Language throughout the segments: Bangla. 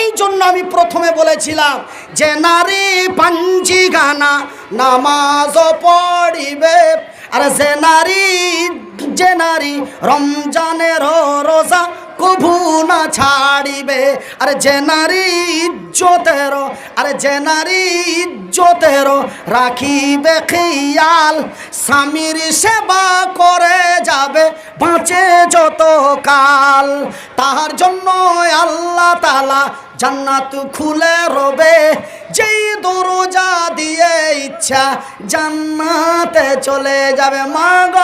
এই জন্য আমি প্রথমে বলেছিলাম যে নারী পাঞ্জি গানা নামাজ পড়িবে। আর যে নারী যে নারী রমজানের রোজা কভু না ছাড়িবে। আরে যে নারী ইজ্জতের, আরে যে নারী ইজ্জতের রাখিবে খেয়াল। স্বামীর সেবা করে যাবে, বাঁচে যত কাল তাহার জন্য আল্লাহ তালা জান্নাত খুলে রবে যেই দরজা দিয়ে ইচ্ছা জান্নাতে চলে যাবে। মাগ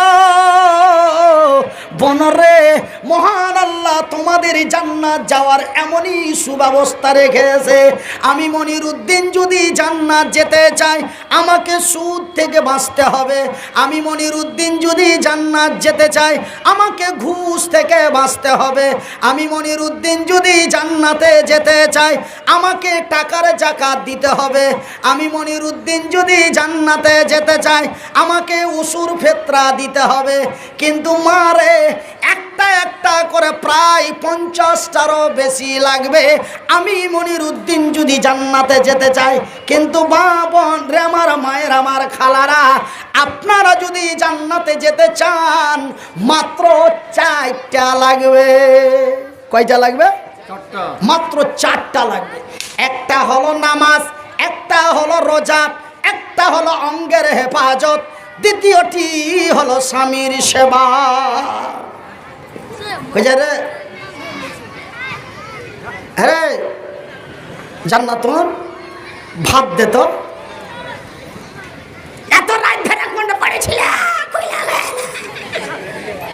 বনরে মহান আল্লাহ তোমাদের জান্নাত যাওয়ার এমনই সুব্যবস্থা রেখেছে। আমি মনির উদ্দিন যদি জান্নাত যেতে চাই, আমাকে সুদ থেকে বাঁচতে হবে। আমি মনির উদ্দিন যদি জান্নাত যেতে চাই, আমাকে ঘুষ থেকে বাঁচতে হবে। আমি মনির উদ্দিন যদি জান্নাতে যেতে চাই, আমাকে টাকার জাকাত দিতে হবে। আমি মনির উদ্দিন যদি জান্নাতে যেতে চাই, আমাকে উসুর ফেতরা দিতে হবে। কিন্তু মারে একটা একটা করে প্রায় পঞ্চাশটারও বেশি লাগবে। আমি মনির উদ্দিন যদি জান্নাতে যেতে চাই কিন্তু মা বোন রে আমার মায়ের আমার খালারা আপনারা যদি জান্নাতে যেতে চান মাত্র চারটা লাগবে। কয়টা লাগবে? মাত্র চারটা লাগবে। একটা হলো নামাজ একটা হলো রোজা একটা হলো অঙ্গের হেফাজত দ্বিতীয়টি হলো স্বামীর সেবা। বুঝে রে হ্যাঁ জান্নাত তোমার? ভাত দে তো। এত রাত ধরে কোনটা পড়েছিল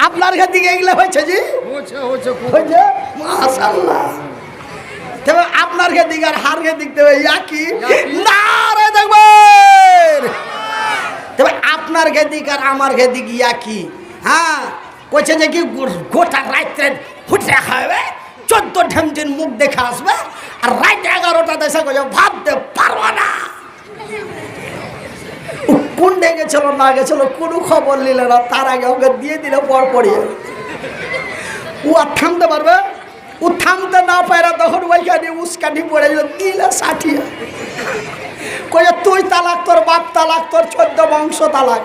আপনার ঘর দিকে এগুলো হয়েছে জি? হয়েছে মাশাআল্লাহ। তবে আপনার ঘর দিকে আর হার ঘর দিক দেবে একই না রে দেখবেন! তবে আপনার ঘর দিক আর আমার ঘর দিক একই হ্যাঁ কইছে যে কি গোটা রাত্রে ফুটে খাবে, চোদ্দ ঢেমটির মুখ দেখে আসবে, আর রাত এগারোটা দেশে কইছে, ভাবতে পারব না। কোন ডে গেছিল, না গেছিল, কোনো খবর নিলে না, তার আগে ওকে দিয়ে দিলে পর পড়িয়ে। ও আর থামতে পারবে? ও থামতে না পারে তখন ওইখানে উস্কানি পড়ে গেল, দিলে ষাঠিয়ে কয়ে তুই তালাক, তোর বাপ তালাক, তোর চোদ্দ বংশ তালাক।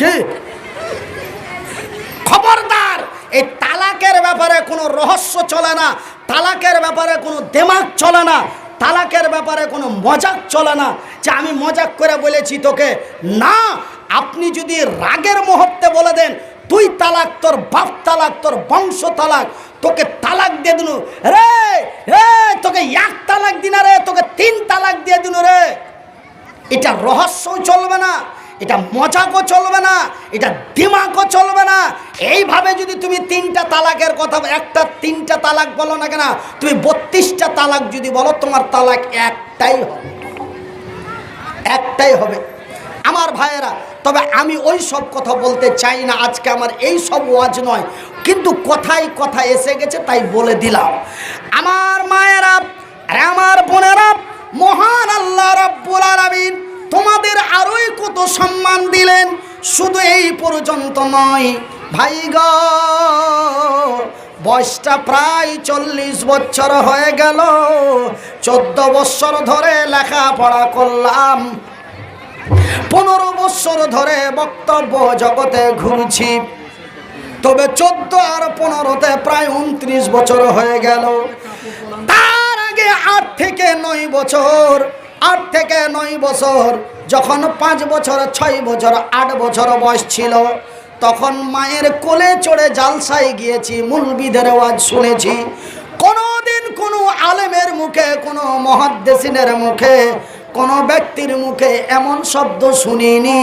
কি? খবরদার। এই তালাকের ব্যাপারে কোনো রহস্য চলে না, তালাকের ব্যাপারে কোনো দেমাগ চলে না, তালাকের ব্যাপারে কোনো মজাক চলে না। যে আমি মজাক করে বলেছি তোকে, না, আপনি যদি রাগের মুহূর্তে বলে দেন, তুই তালাক, তোর বাপ তালাক, তোর বংশ তালাক, তোকে তালাক দিয়ে দিনু। রে রে, তোকে এক তালাক দিনা রে, তোকে তিন তালাক দিয়ে দিনু রে। এটা রহস্যও চলবে না। এটা মজাকও চলবে না, এটা দিমাগও চলবে না। এইভাবে যদি তুমি তিনটা তালাকের কথা, একটা তিনটা তালাক বলো না কেন, তুমি বত্রিশটা তালাক যদি বলো, তোমার তালাক একটাই হবে। একটাই হবে। আমার ভাইয়েরা, তবে আমি ওই সব কথা বলতে চাই না, আজকে আমার এই সব ওয়াজ নয়, কিন্তু কথাই কথা এসে গেছে, তাই বলে দিলাম। আমার মায়েরা আমার বোনেরা, মহান আল্লাহ রব্বুল আলামিন তোমাদের আরোই কত সম্মান দিলেন? শুধু এই পর্যন্ত নয়। ভাই গো, বয়সটা প্রায় চল্লিশ বছর হয়ে গেল। চোদ্দ বছর ধরে লেখাপড়া করলাম। পনেরো বছর ধরে বক্তব্য জগতে ঘুরছি। তবে চোদ্দ আর পনেরোতে প্রায় উনত্রিশ বছর হয়ে গেল। তার আগে আট থেকে নয় বছর আট থেকে নয় বছর, যখন পাঁচ বছর, ছয় বছর, আট বছর বয়স ছিল, তখন মায়ের কোলে চড়ে জালসায় গিয়েছি, মুলবিদের আওয়াজ শুনেছি। কোনোদিন কোনো আলেমের মুখে, কোনো মহাদ্দেশিনের মুখে কোনো ব্যক্তির মুখে এমন শব্দ শুনিনি।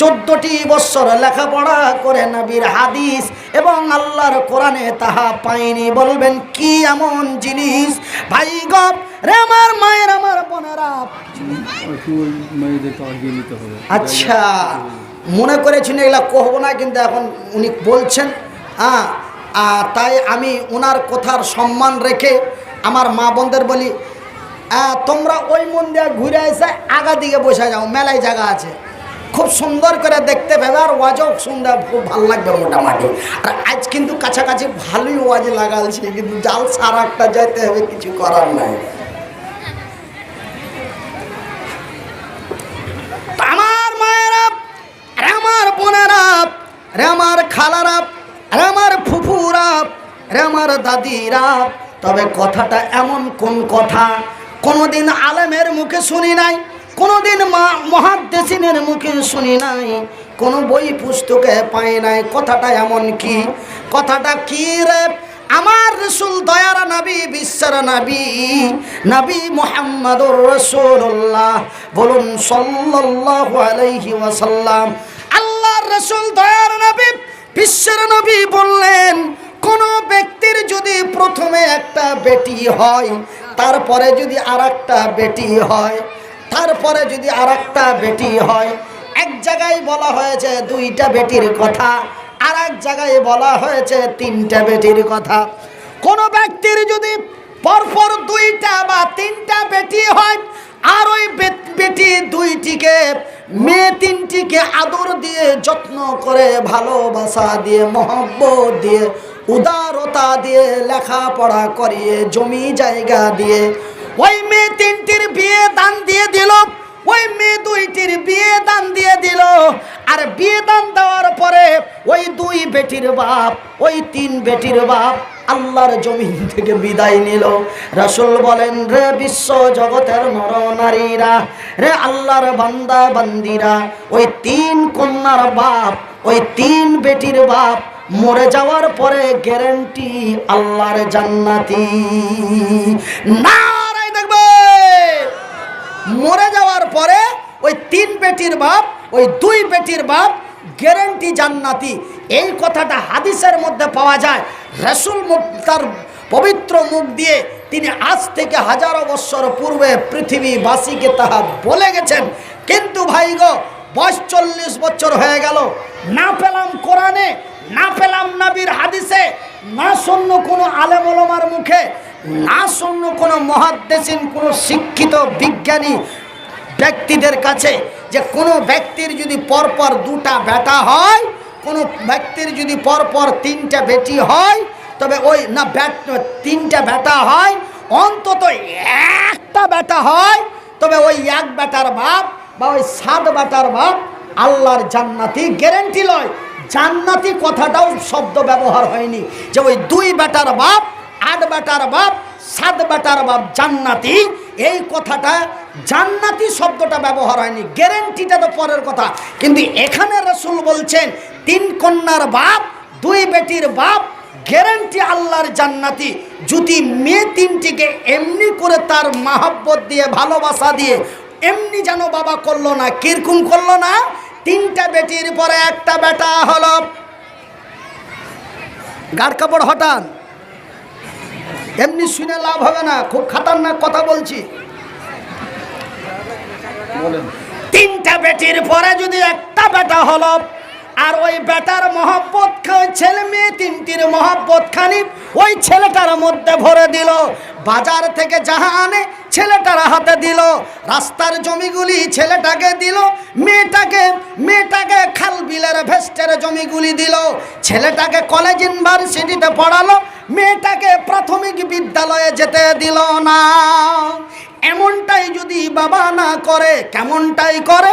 চোদ্দটি বৎসর লেখাপড়া করে নবীর হাদিস এবং আল্লাহর কোরআনে তাহা পাইনি। বলবেন, কি এমন জিনিস? ভাই গপ রে আমার মায়ের, আমার বোনেরা। আচ্ছা মনে করেছেন এগুলা কহবো না, কিন্তু এখন উনি বলছেন হ্যাঁ তাই আমি ওনার কথার সম্মান রেখে আমার মা বোনদের বলি তোমরা ওই মন দিয়ে ঘুরে এসে আগা দিকে বসে যাও, মেলায় জায়গা আছে। খুব সুন্দর করে দেখতে পাবে আর ওয়াজও সুন্দর খুব ভালো লাগবে মোটামুটি। আর আজ কিন্তু কাছাকাছি ভালোই ওয়াজ লাগালছে, কিন্তু জাল সার একটা যাইতে হবে, কিছু করার নাই। আমার আমার আমার দাদিরা, তবে কথাটা এমন কোন কথা? কোনোদিন আলেমের মুখে শুনি নাই, কোনোদিন মা মহাদ্দেশিনের মুখে শুনি নাই, কোনো বই পুস্তকে পাই নাই। কথাটা এমন কি? কথাটা কি রে? আমার রসুল দয়ার নবী, বিশ্বের নবী নবী মোহাম্মদুর রসুল্লাহ বলুন সাল্লাল্লাহু আলাইহি ওয়াসাল্লাম, আল্লাহর রসুল দয়ার নবী, বিশ্বের নবী বললেন, কোন ব্যক্তির যদি প্রথমে একটা বেটি হয় তারপরে যদি আর বেটি হয়, তারপরে যদি আর বেটি হয়, এক জায়গায় বলা হয়েছে দুইটা বেটির কথা আর এক জায়গায় বলা হয়েছে তিনটা বেটির কথা। কোন ব্যক্তির যদি পরপর দুইটা বা তিনটা বেটি হয়, আর ওই বেটি দুইটিকে, মেয়ে তিনটিকে আদর দিয়ে, যত্ন করে, ভালোবাসা দিয়ে, মহব্বত দিয়ে উদারতা দিয়ে লেখাপড়া করিয়ে, জমি জায়গা দিয়ে। ওই মেয়ে তিনটির বিয়ে দান দিয়ে দিল, ওই মেয়ে দুইটির বিয়ে দান দিয়ে দিল। আর বিয়ে দান দেওয়ার পরে ওই দুই বেটির বাপ, ওই তিন বেটির বাপ আল্লাহর জমিন থেকে বিদায় নিল। রসুল বলেন, রে বিশ্ব জগতের নর নারীরা রে আল্লাহর বান্দা বান্দিরা ওই তিন কন্যার বাপ, ওই তিন বেটির বাপ মরে যাওয়ার পরে গ্যারেন্টি আল্লাহর জান্নাতি। নারাই দেখবে। মরে যাওয়ার পরে ওই তিন বেটির বাপ, ওই দুই বেটির বাপ গ্যারেন্টি জান্নাতি। এই কথাটা হাদিসের মধ্যে পাওয়া যায়। রসুল তার পবিত্র মুখ দিয়ে তিনি আজ থেকে হাজারো বৎসর পূর্বে পৃথিবীবাসীকে তাহা বলে গেছেন। কিন্তু ভাই গো, বয়স চল্লিশ বছর হয়ে গেল। না পেলাম কোরআনে না পেলাম নাবির হাদিসে, না শূন্য কোনো আলেমলমার মুখে, না শূন্য কোনো মহাদ্দেশীন, কোনো শিক্ষিত বিজ্ঞানী ব্যক্তিদের কাছে যে কোনো ব্যক্তির যদি পরপর দুটা বেটা হয়, কোনো ব্যক্তির যদি পরপর তিনটা বেটি হয়, তবে ওই না ব্যাট, তিনটা বেটা হয়, অন্তত একটা বেটা হয়, তবে ওই এক বেটার বাপ বা ওই সাত বেটার বাপ আল্লাহর জান্নাতি গ্যারেন্টি লয়। জান্নাতি কথাটাও শব্দ ব্যবহার হয়নি যে ওই দুই বেটার বাপ, আট বেটার বাপ, সাত বেটার বাপ জান্নাতি। এই কথাটা জান্নাতি শব্দটা ব্যবহার হয়নি গ্যারেন্টিটা তো পরের কথা। কিন্তু এখানে রসুল বলছেন, তিন কন্যার বাপ, দুই বেটির বাপ গ্যারেন্টি আল্লাহর জান্নাতি। যদি মেয়ে তিনটিকে এমনি করে তার মাহাব্বত দিয়ে, ভালোবাসা দিয়ে, এমনি যেন বাবা করল না, কীরকম করল না? তিনটা বেটির পরে একটা বেটা হল। গাড় কাপড় হটান। এমনি শুনে লাভ হবে না খুব খাতারনাক কথা বলছি। তিনটা বেটির পরে যদি একটা বেটা হলো আর ওই বেটার মহব্বত ছেলে মেয়ে তিনটির মহব্বত খানি ওই ছেলেটার মধ্যে ভরে দিল। বাজার থেকে যাহা আনে ছেলেটার হাতে দিল। রাস্তার জমিগুলি ছেলেটাকে দিল। মেয়েটাকে মেয়েটাকে খাল বিলের ভেস্টের জমিগুলি দিল। ছেলেটাকে কলেজ ইউনিভার্সিটিতে পড়ালো। মেয়েটাকে প্রাথমিক বিদ্যালয়ে যেতে দিল না। এমনটাই যদি বাবা না করে, কেমনটাই করে?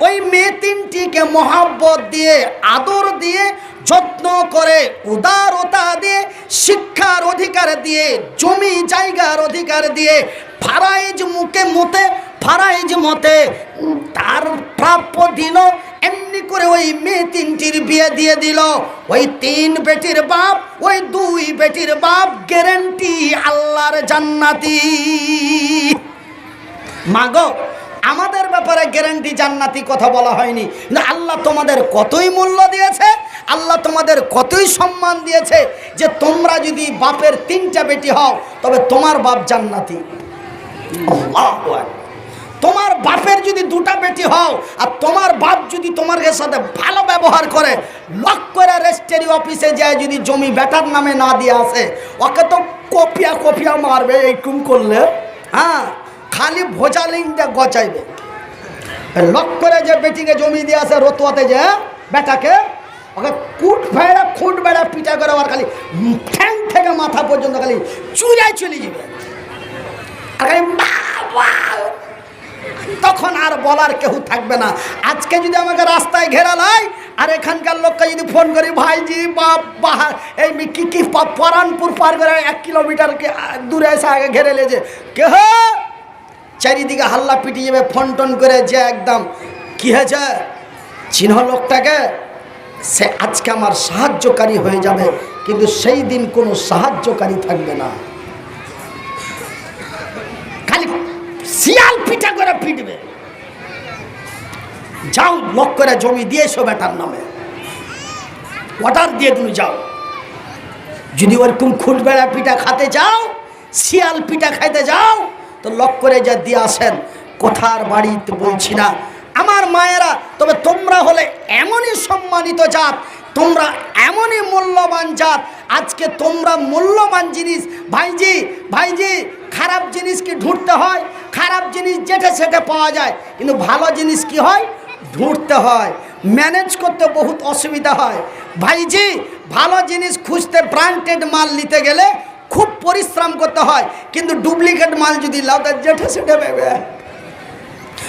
ওই মেয়ে তিনটিকে মহাব্বত দিয়ে, আদর দিয়ে, যত্ন করে, উদারতা দিয়ে, শিক্ষার অধিকার দিয়ে, জমি জায়গার অধিকার দিয়ে, ফারাইজ মুখে মতে, ফারাইজ মতে, তার প্রাপ্য দিল এমনি করে ওই মেয়ে তিনটির বিয়ে দিয়ে দিল। ওই তিন বেটির বাপ, ওই দুই বেটির বাপ গ্যারেন্টি আল্লাহর জান্নাতি। মাগো আমাদের ব্যাপারে গ্যারান্টি জান্নাতি কথা বলা হয়নি। না, আল্লাহ তোমাদের কতই মূল্য দিয়েছে, আল্লাহ তোমাদের কতই সম্মান দিয়েছে যে তোমরা যদি বাপের তিনটা বেটি হও, তবে তোমার বাপ জান্নাতি। তোমার বাপের যদি দুটা বেটি হও, আর তোমার বাপ যদি তোমার সাথে ভালো ব্যবহার করে, লক করে রেজিস্ট্রি অফিসে যায় যদি জমি বেটার নামে না দিয়ে আসে, ওকে তো কপিয়া কপিয়া মারবে, এইরকম করলে হ্যাঁ? খালি ভোজা লিঙ্কটা গচাইবে লক করে যে বেটিকে জমি দিয়ে আসে রতুয়াতে যে বেটাকে, ওকে কুট ভেড়া খুট বেড়া পিটা করে আবার খালি ঠ্যাং থেকে মাথা পর্যন্ত খালি চুরাই চলে যাবে। তখন আর বলার কেউ থাকবে না। আজকে যদি আমাকে রাস্তায় ঘেরালাই আর এখানকার লোককে যদি ফোন করি, ভাইজি বা বাহা- এই কি কি পরানপুর পার করে এক কিলোমিটার দূরে এসে আগে ঘেরে লেছে কে হে চারিদিকে হাল্লা পিটিয়ে যাবে ফোন টোন করে যে একদম, কি হয়েছে? চিহ্ন লোকটাকে, সে আজকে আমার সাহায্যকারী হয়ে যাবে, কিন্তু সেই দিন কোনো সাহায্যকারী থাকবে না। খালি শিয়াল পিঠা করে পিটবে। যাও, লক করে জমি দিয়ে এসো বেটার নামে। অর্ডার দিয়ে তুমি যাও। যদি ওরকম খুট বেড়া পিঠা খাতে যাও শিয়াল পিঠা খাইতে যাও তো লক করে যা দিয়ে আসেন। কোথার বাড়িতে বলছি না। আমার মায়েরা, তবে তোমরা হলে এমনই সম্মানিত জাত, তোমরা এমনই মূল্যবান জাত, আজকে তোমরা মূল্যবান জিনিস। ভাইজি ভাইজি, খারাপ জিনিস কি ঢুঁড়তে হয়? খারাপ জিনিস যেটা সেটা পাওয়া যায়, কিন্তু ভালো জিনিস কি হয়? ঢুঁড়তে হয়। ম্যানেজ করতে বহুত অসুবিধা হয়। ভাইজি, ভালো জিনিস খুঁজতে ব্রান্ডেড মাল নিতে গেলে খুব পরিশ্রম করতে হয়, কিন্তু ডুপ্লিকেট মাল যদি লাও যেটা সেটা পাবে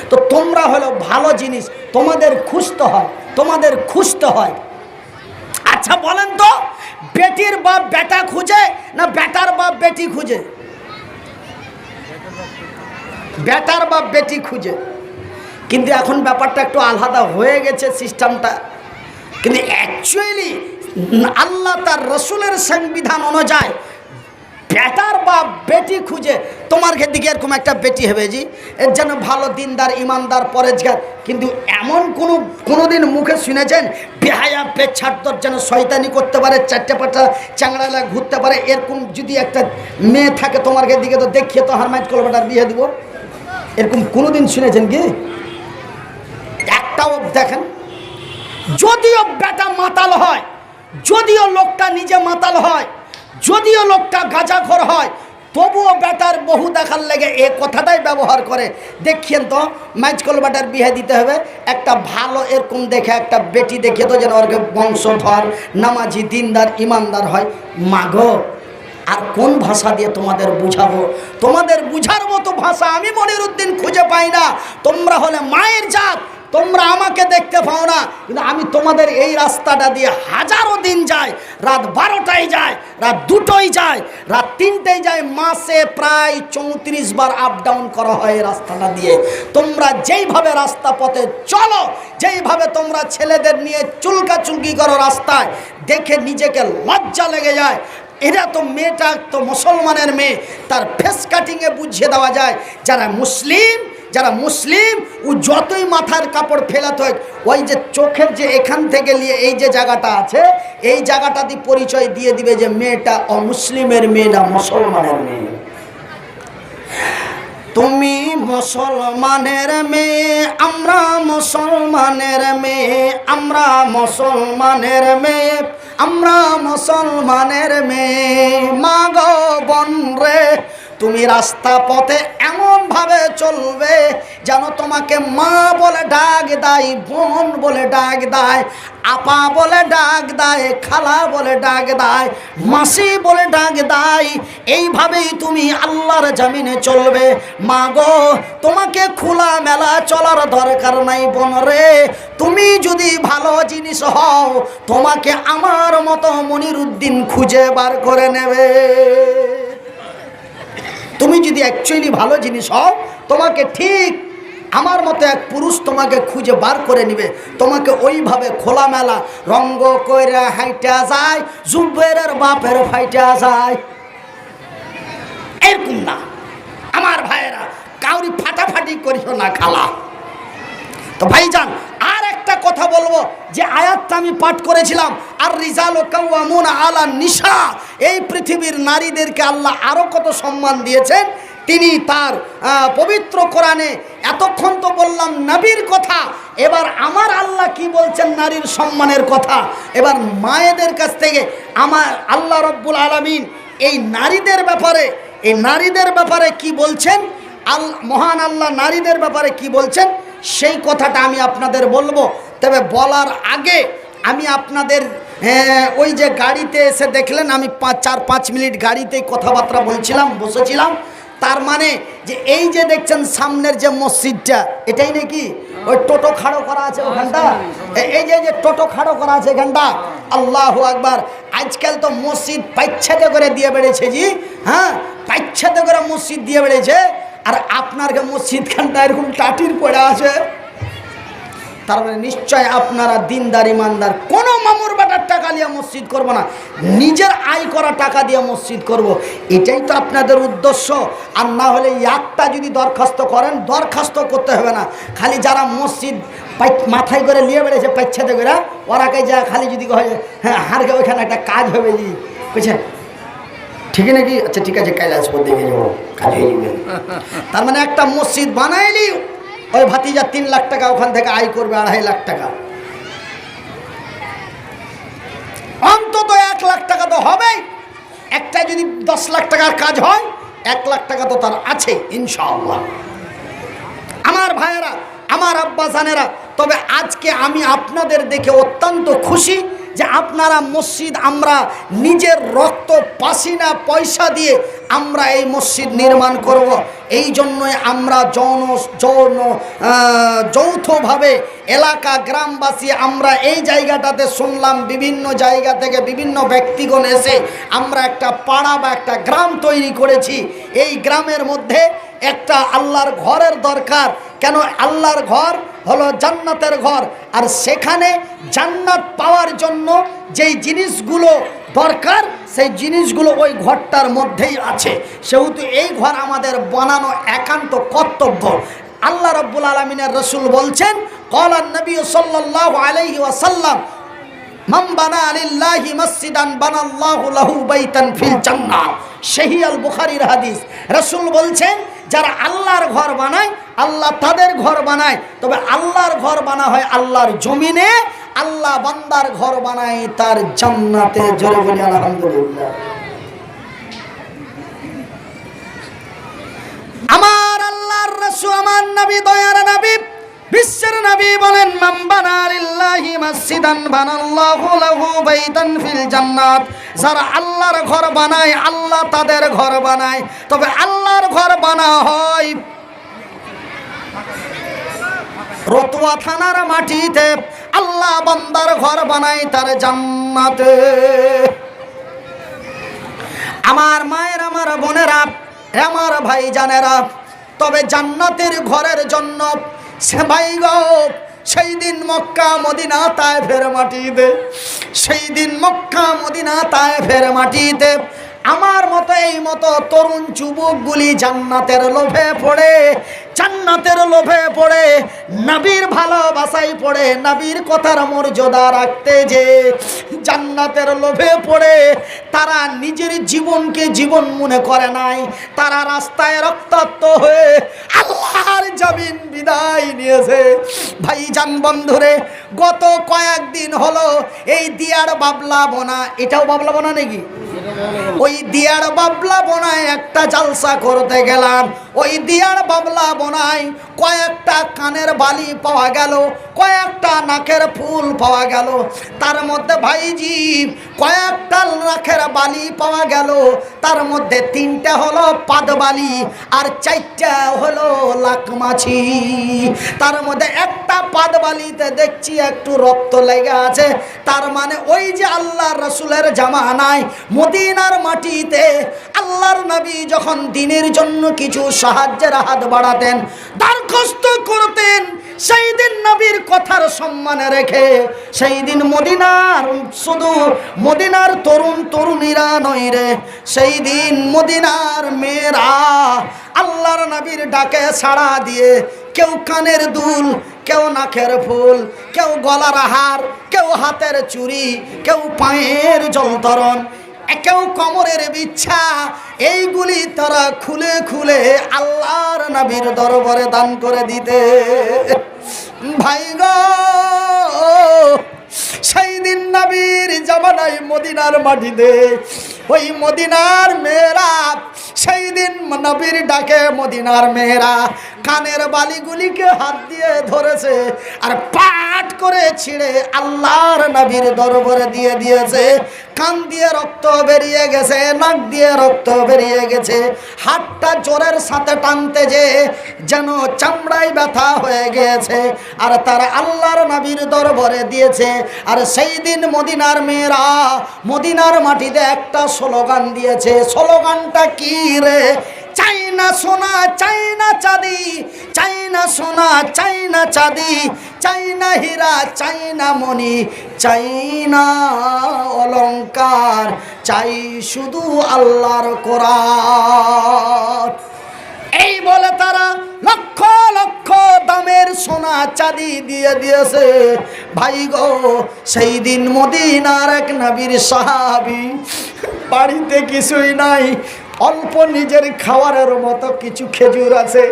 তো তোমরা হলো ভালো জিনিস, তোমাদের খুঁজতে হয়, তোমাদের খুঁজতে হয়। আচ্ছা বলেন তো, বেটির বাপ বেটা খুঁজে না বেটার বাপ বেটি খুঁজে? বেটার বাপ বেটি খুঁজে। কিন্তু এখন ব্যাপারটা একটু আলাদা হয়ে গেছে সিস্টেমটা। কিন্তু অ্যাকচুয়ালি আল্লাহ তার রসুলের সংবিধান অনুযায়ী বেটার বা বেটি খুঁজে তোমার দিকে এরকম একটা বেটি হবে জি? এর যেন ভালো দিনদার, ইমানদার, পরেজগার, কিন্তু এমন কোনো কোনো দিন মুখে শুনেছেন, বেহায়া পেছাড়দর যেন শয়তানি করতে পারে, চারটে পাটা চাংড়ালা ঘুরতে পারে, এরকম যদি একটা মেয়ে থাকে তোমার দিকে তো দেখিয়ে তো হারমাইজ কলবাটার বিয়ে দিব। এরকম কোনো দিন শুনেছেন কি? একটাও দেখেন, যদিও বেটা মাতাল হয়, যদিও লোকটা নিজে মাতাল হয় যদিও লোকটা গাঁজাখর হয়, তবুও বেটার বহু দেখার লেগে এ কথাটাই ব্যবহার করে। দেখিয়েন তো ম্যাচকল বেটার বিয়ে দিতে হবে, একটা ভালো এরকম দেখে একটা বেটি দেখে তো যেন ওরকে বংশধর, নামাজি, দিনদার, ইমানদার হয়। মাগো, আর কোন ভাষা দিয়ে তোমাদের বুঝাবো? তোমাদের বুঝার মতো ভাষা আমি মনির উদ্দিন খুঁজে পাই না। তোমরা হলে মায়ের জাত তোমরা আমাকে দেখতে পাও না, কিন্তু আমি তোমাদের এই রাস্তাটা দিয়ে হাজারো দিন যাই, রাত বারোটায় যায় রাত দুটোই যায় রাত তিনটেই যায় মাসে প্রায় চৌত্রিশ বার আপ ডাউন করা হয় এই রাস্তাটা দিয়ে। তোমরা যেইভাবে রাস্তা পথে চলো, যেইভাবে তোমরা ছেলেদের নিয়ে চুলকা চুলকি করো রাস্তায়, দেখে নিজেকে লজ্জা লেগে যায়। এরা তো মেয়েটা, তো মুসলমানের মেয়ে। তার ফেস কাটিংয়ে বুঝিয়ে দেওয়া যায়, যারা মুসলিম যারা মুসলিম, ও যতই মাথার কাপড় ফেলাতে হয় ওই যে চোখের যে এখান থেকে নিয়ে এই যে জায়গাটা আছে, এই জায়গাটা দিয়ে পরিচয় দিয়ে দিবে যে মেয়েটা অমুসলিমের মেয়ে না মুসলমানের মেয়ে। তুমি মুসলমানের মেয়ে, আমরা মুসলমানের মেয়ে, আমরা মুসলমানের মেয়ে। আমরা মুসলমানের মেয়ে মা বন বোন রে তুমি রাস্তা পথে এমনভাবে চলবে যেন তোমাকে মা বলে ডাক দেয়, বোন বলে ডাক দেয়, আপা বলে ডাক দেয়, খালা বলে ডাক দেয়, মাসি বলে ডাক দেয়। এইভাবেই তুমি আল্লাহর জামিনে চলবে। মা গো, তোমাকে খোলা মেলা চলার দরকার নাই বোন রে। তুমি যদি ভালো জিনিস হও, তোমাকে আমার মতো মনির উদ্দিন খুঁজে বার করে নেবে। তুমি যদি অ্যাকচুয়ালি ভালো জিনিস হও, তোমাকে ঠিক আমার মতো এক পুরুষ তোমাকে খুঁজে বার করে নিবে। তোমাকে ওইভাবে খোলামেলা রঙ্গ কইরা হাইটা যায় জুবের বাপের ফাইটা যায়। এরকম না। আমার ভাইয়েরা, কাউরি ফাটাফাটি করিও না, খালা। তো ভাইজান, আর একটা কথা বলব, যে আয়াতটা আমি পাঠ করেছিলাম আর রিজাল ও কাউয়ামুন আলা নিশা, এই পৃথিবীর নারীদেরকে আল্লাহ আরও কত সম্মান দিয়েছেন? তিনি তার পবিত্র কোরআনে এতক্ষণ তো বললাম নবীর কথা, এবার আমার আল্লাহ কি বলছেন নারীর সম্মানের কথা? এবার মায়েদের কাছ থেকে আমার আল্লাহ রব্বুল আলমিন এই নারীদের ব্যাপারে, এই নারীদের ব্যাপারে কি বলছেন? আল, মহান আল্লাহ নারীদের ব্যাপারে কি বলছেন? সেই কথাটা আমি আপনাদের বলব। তবে বলার আগে আমি আপনাদের ওই যে গাড়িতে এসে দেখলেন, আমি পাঁচ, চার, পাঁচ মিনিট গাড়িতেই কথাবার্তা বলছিলাম, বসেছিলাম। তার মানে যে এই যে দেখছেন সামনের যে মসজিদটা, এটাই নাকি ওই টোটো খাড়ো করা আছে ওখানটা? এই যে যে টোটো খাড়ো করা আছে এখানটা? আল্লাহ আকবার। আজকাল তো মসজিদ পাইচ্ছাতে করে দিয়ে বেড়েছে জি হ্যাঁ? পাইচ্ছাতে করে মসজিদ দিয়ে বেড়েছে। আর আপনার গে মসজিদ খানটা এরকম টাটির পড়ে আছে। তার মানে নিশ্চয় আপনারা দিনদার, ইমানদার, কোনো মামুর বাটার টাকা দিয়ে মসজিদ করব না। নিজের আয় করা টাকা দিয়ে মসজিদ করব। এটাই তো আপনাদের উদ্দেশ্য। আর না হলে একটা যদি দরখাস্ত করেন, দরখাস্ত করতে হবে না। খালি যারা মসজিদ মাথায় করে নিয়ে বেড়েছে পাইচ্ছাতে করে ওরাকে যা, খালি যদি হ্যাঁ হারকে ওইখানে একটা কাজ হবে জি। বুঝছেন ঠিক নাকি? আচ্ছা ঠিক আছে, কাল দেখে যাব। কাজ তার মানে একটা মসজিদ বানাইলি, ওই ভাতিজা তিন লাখ টাকা ওখান থেকে আয় করবে, আড়াই লাখ টাকা। অন্তত এক লাখ টাকা তো হবেই। একটা যদি দশ লাখ টাকার কাজ হয়, এক লাখ টাকা তো তার আছে, ইনশাআল্লাহ। আমার ভাইয়েরা, আমার আব্বাসানেরা তবে আজকে আমি আপনাদের দেখে অত্যন্ত খুশি। যে আপনারা মসজিদ আমরা নিজের রক্ত, পাসিনা, পয়সা দিয়ে আমরা এই মসজিদ নির্মাণ করব। এই জন্যই আমরা যৌন যৌন যৌথভাবে এলাকা, গ্রামবাসী আমরা এই জায়গাটাতে শুনলাম, বিভিন্ন জায়গা থেকে বিভিন্ন ব্যক্তিগণ এসে আমরা একটা পাড়া বা একটা গ্রাম তৈরি করেছি। এই গ্রামের মধ্যে একটা আল্লাহর ঘরের দরকার। কেন? আল্লাহর ঘর হলো জান্নাতের ঘর। আর সেখানে জান্নাত পাওয়ার জন্য যেই জিনিসগুলো দরকার, সেই জিনিসগুলো ওই ঘরটার মধ্যেই আছে। সেহেতু এই ঘর আমাদের বানানো একান্ত কর্তব্য। আল্লাহ রব্বুল আলমিনের রসুল বলছেন কলান নবী সাল্লাহ আলাইহি ওয়াসাল্লাম, মান বানা বানাল্লাহু লাহু আল বুখারীর হাদিস। রাসূল বলছেন যারা আল্লাহর ঘর বানায়, আল্লাহ তাদের ঘর বানায়। তবে আল্লাহর ঘর বানা হয় আল্লাহর জমিনে, আল্লাহ বান্দার ঘর বানায় তার জান্নাতে। জোরে বলি, আলহামদুলিল্লাহ। আমার আল্লাহর রাসূল, আমার নবী, দয়ার নবী বিশ্বের নবী বলেন, মান বানা লিল্লাহি বানাল্লাহু লাহু বাইতান ফিল জান্নাত। যারা আল্লাহর ঘর বানায়, আল্লাহ তাদের ঘর বানায়। তবে আল্লাহর ঘর বানা হয় রতুয়া থানার মাটিতে। আল্লাহ বান্দার ঘর বানায় তার জান্নাতে। আমার মায়ের, আমার বোনেরা আমার ভাই জানেরা তবে জান্নাতের ঘরের জন্য সে ভাই সেই দিন মক্কা মদিনা তায় ফের মাটিতে, সেই দিন মক্কা মদিনা তায় ফের মাটিতে, আমার মতো, এই মতো তরুণ যুবকগুলি জান্নাতের লোভে পড়ে জান্নাতের লোভে পড়ে, নবীর ভালোবাসায় পড়ে, নবীর কথার মর্যাদা রাখতে যে জান্নাতের লোভে পড়ে, তারা নিজের জীবনকে জীবন মনে করে নাই, তারা রাস্তায় রক্তাক্ত হয়ে আল্লাহর জমিন বিদায় নিয়েছে। ভাই জান বন্ধুরে, গত কয়েকদিন হলো এই দিয়ার বাবলা বোনা, এটাও বাবলা বোনা নাকি? ওই দিয়ার বাবলা বোনায় একটা জালসা করতে গেলাম। ওই দিয়ার বাবলা বোনায় কয়েকটা কানের বালি পাওয়া গেল, কয়েকটা নাকের ফুল পাওয়া গেল। তার মধ্যে ভাইজি, কয়েকটা নাকের বালি পাওয়া গেল। তার মধ্যে তিনটা হলো পাদবালি আর চারটা হলো লাকমাছি তার মধ্যে একটা পাদবালিতে দেখছি একটু রক্ত লেগে আছে। তার মানে ওই যে আল্লাহর রসুলের জামানায় মদিনার মাটিতে আল্লাহর নবী যখন দিনের জন্য কিছু সাহায্যের হাত বাড়াতেন দরখাস্ত করতেন সেই দিন নবীর কথার সম্মানে রেখে। সেই দিন মদিনার শুধু মদিনার তরুণ তরুণীরা নই রে সেই দিন মদিনার মেয়েরা আল্লাহর নবীর ডাকে সাড়া দিয়ে কেউ কানের দুল, কেউ নাকের ফুল, কেউ গলার হার, কেউ হাতের চুরি কেউ পায়ের জলতরণ কেউ কমরের বিচ্ছা। এইগুলি তারা খুলে খুলে আল্লাহর নবীর দরবারে দান করে দিতে। ভাই সেই দিন নবীর জামানায় মদিনার মাটিতে ওই মদিনার মেয়েরা নবীর ডাকে মদিনার মেয়েরা কানের বালিগুলিকে হাত দিয়ে ধরেছে আর পাট করে ছিঁড়ে আল্লাহর নবীর দরবারে দিয়ে দিয়েছে। কান দিয়ে রক্ত বেরিয়ে গেছে, নাক দিয়ে রক্ত বেরিয়ে গেছে। হাতটা জোরের সাথে টানতে যে যেন চামড়ায় ব্যথা হয়ে গেছে আর তারা আল্লাহর নবীর দরবারে দিয়েছে। আর সেই দিন মদিনার মেয়েরা মদিনার মাটিতে একটা স্লোগান দিয়েছে। স্লোগানটা কি রে? চাই না সোনা চাই না চাঁদি চাই না সোনা চাই না চাঁদি চাই না হীরা চাই না মণি চাই না অলংকার চাই শুধু আল্লাহর কোরআন। এই বলে তারা লক্ষ লক্ষ দামের সোনা, চাঁদি দিয়ে দিয়েছে। ভাই গো, সেই দিন মদিনার এক নবীর সাহাবি বাড়িতে কিছুই নাই অল্প নিজের খাওয়ারের মতো কিছু খেজুর আছে,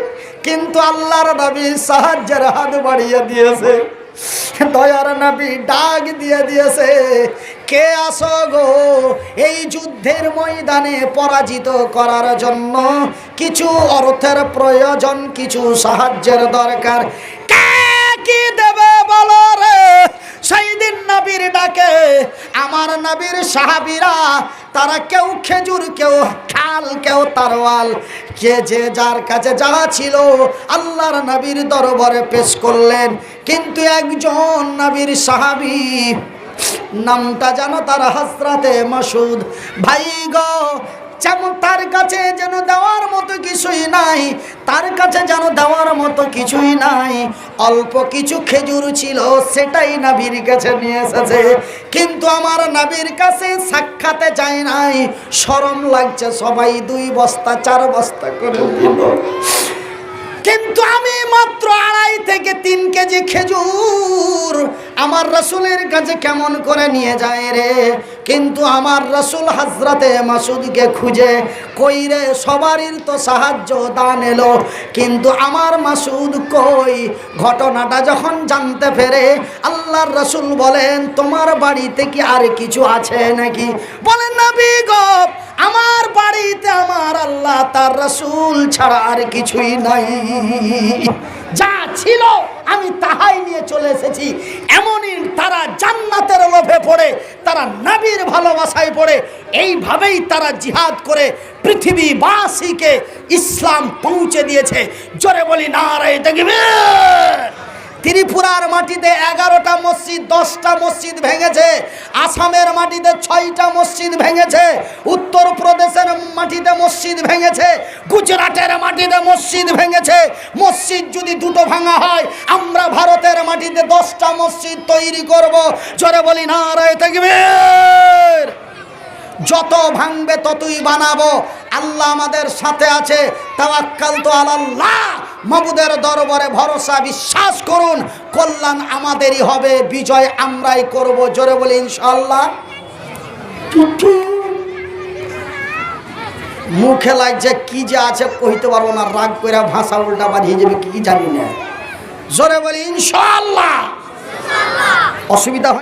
কিন্তু আল্লাহর নবী সাহায্যের হাত বাড়িয়ে দিয়েছে। দয়ার নবী ডাক দিয়ে দিয়েছে, কে আসো গো এই যুদ্ধের ময়দানে পরাজিত করার জন্য? কিছু অর্থের প্রয়োজন, কিছু সাহায্যের দরকার। কে কি দেবে বলো রে? সেই দিন নবীর ডাকে, আমার নবীর সাহাবিরা, তারা কেউ খেজুর, কেউ খাল, কেউ তারওয়াল কে যে যার কাছে যা ছিল আল্লাহর নবীর দরবারে পেশ করলেন। কিন্তু একজন নবীর সাহাবি, নামটা জানো তার হাসরাতে মাসুদ ভাই গো যেমন তার কাছে যেন দেওয়ার মতো কিছুই নাই, তার কাছে যেন দেওয়ার মতো কিছুই নাই। অল্প কিছু খেজুর ছিল, সেটাই নাবির কাছে নিয়ে এসেছে। কিন্তু আমার নাবির কাছে সাক্ষাতে যায় নাই। সরম লাগছে সবাই, দুই বস্তা, চার বস্তা করে। দিল কিন্তু আমি মাত্র আড়াই থেকে তিন কেজি খেজুর আমার রসুলের কাছে কেমন করে নিয়ে যায় রে? কিন্তু আমার রসুল হাজরাতে মাসুদকে খুঁজে কই রে? সবারই তো সাহায্য দান এলো। কিন্তু আমার মাসুদ কই? ঘটনাটা যখন জানতে ফেরে আল্লাহর রসুল বলেন, তোমার বাড়িতে কি আর কিছু আছে নাকি? বলেন, না বিগপ আমার বাড়িতে আমার আল্লাহ, তার রসুল ছাড়া আর কিছুই নাই। যা ছিল আমি তাহাই নিয়ে চলে এসেছি। এমনই তারা জান্নাতের লোভে পড়ে, তারা নাবির ভালোবাসায় পড়ে। এইভাবেই তারা জিহাদ করে পৃথিবীবাসীকে ইসলাম পৌঁছে দিয়েছে। জোরে বলি না নারায় দেখবে ত্রিপুরার মাটিতে এগারোটা মসজিদ, দশটা মসজিদ ভেঙেছে। আসামের মাটিতে ছয়টা মসজিদ ভেঙেছে। উত্তরপ্রদেশের মাটিতে মসজিদ ভেঙেছে। গুজরাটের মাটিতে মসজিদ ভেঙেছে। মসজিদ যদি দুটো ভাঙা হয়, আমরা ভারতের মাটিতে দশটা মসজিদ তৈরি করব। জোরে বলি না রায় থাকবে যত ভাঙবে ততই বানাবো। আল্লাহ আমাদের সাথে আছে। তাওয়াক্কাল তো আল্লাহ মবুদের দরবারে ভরসা বিশ্বাস করুন কল্যাণ আমাদেরই হবে বিজয় আমরাই করব। জোরে বলি ইনশাল্লাহ মুখে লাগছে কি যে আছে কহিতে পারব না রাগ করে ভাষা উল্টা বাঁধিয়ে যাবে কি জানি না। জোরে বলি ইনশাল্লাহ অসুবিধা হয়